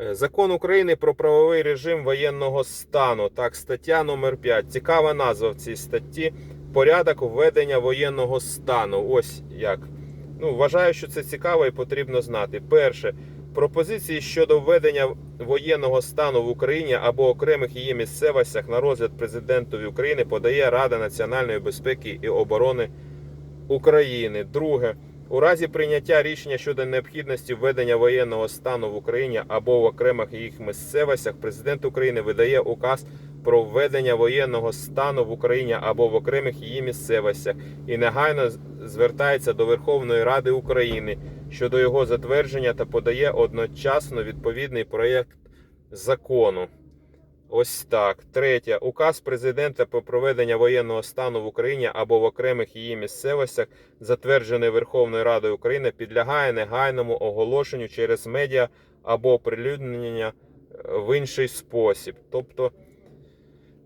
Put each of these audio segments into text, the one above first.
Е, Закон України про правовий режим воєнного стану. Так, стаття номер 5. Цікава назва в цій статті. Порядок введення воєнного стану. Ось як. Ну, вважаю, що це цікаво і потрібно знати. Перше. Пропозиції щодо введення воєнного стану в Україні або окремих її місцевостях на розгляд президентові України подає Рада національної безпеки і оборони України. Друге. У разі прийняття рішення щодо необхідності введення воєнного стану в Україні або в окремих їх місцевостях, президент України видає указ про введення воєнного стану в Україні або в окремих її місцевостях і негайно звертається до Верховної Ради України щодо його затвердження та подає одночасно відповідний проєкт закону. Ось так. Третє. Указ президента про проведення воєнного стану в Україні або в окремих її місцевостях, затверджений Верховною Радою України, підлягає негайному оголошенню через медіа або оприлюднення е, в інший спосіб. Тобто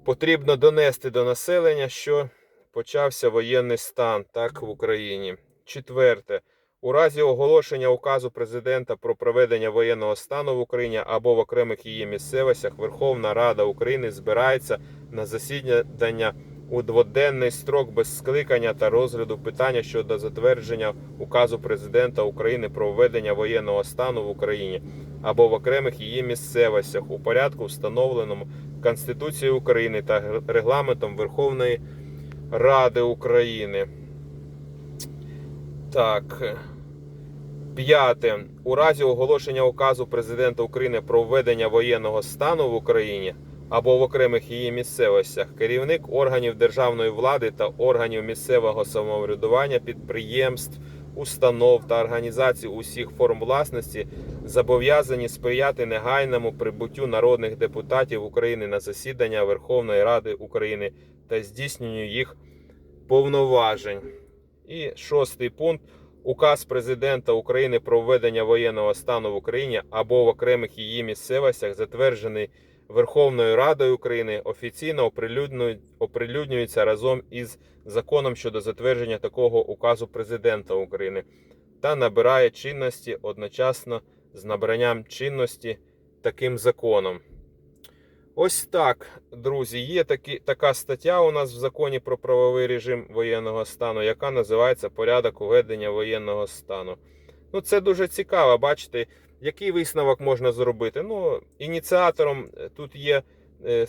потрібно донести до населення, що почався воєнний стан так в Україні. Четверте. У разі оголошення указу президента про проведення воєнного стану в Україні або в окремих її місцевостях Верховна Рада України збирається на засідання у дводенний строк без скликання та розгляду питання щодо затвердження указу президента України про введення воєнного стану в Україні або в окремих її місцевостях у порядку, встановленому Конституцією України та регламентом Верховної Ради України. Так. П'яте. У разі оголошення указу президента України про введення воєнного стану в Україні або в окремих її місцевостях керівник органів державної влади та органів місцевого самоврядування, підприємств, установ та організацій усіх форм власності зобов'язані сприяти негайному прибуттю народних депутатів України на засідання Верховної Ради України та здійсненню їх повноважень. І шостий пункт. Указ президента України про введення воєнного стану в Україні або в окремих її місцевостях, затверджений Верховною Радою України, офіційно оприлюднюється разом із законом щодо затвердження такого указу президента України та набирає чинності одночасно з набранням чинності таким законом. Ось так, друзі, є такі, така стаття у нас в законі про правовий режим воєнного стану, яка називається Порядок уведення воєнного стану. Ну, це дуже цікаво, бачите, який висновок можна зробити. Ну, ініціатором е, тут є е,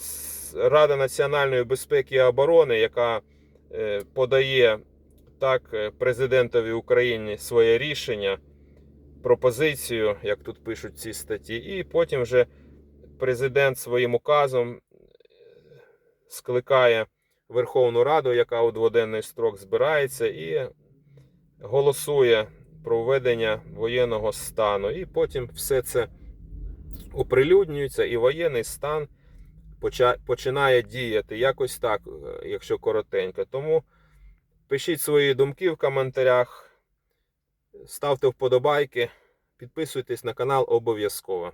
Рада національної безпеки і оборони, яка е, подає так президентові України своє рішення, пропозицію, як тут пишуть ці статті, і потім вже президент своїм указом е, скликає Верховну Раду, яка у дводенний строк збирається, і голосує про введення воєнного стану. І потім все це оприлюднюється, і воєнний стан починає діяти. Якось так, е, якщо коротенько. Тому пишіть свої думки в коментарях, ставте вподобайки, підписуйтесь на канал обов'язково.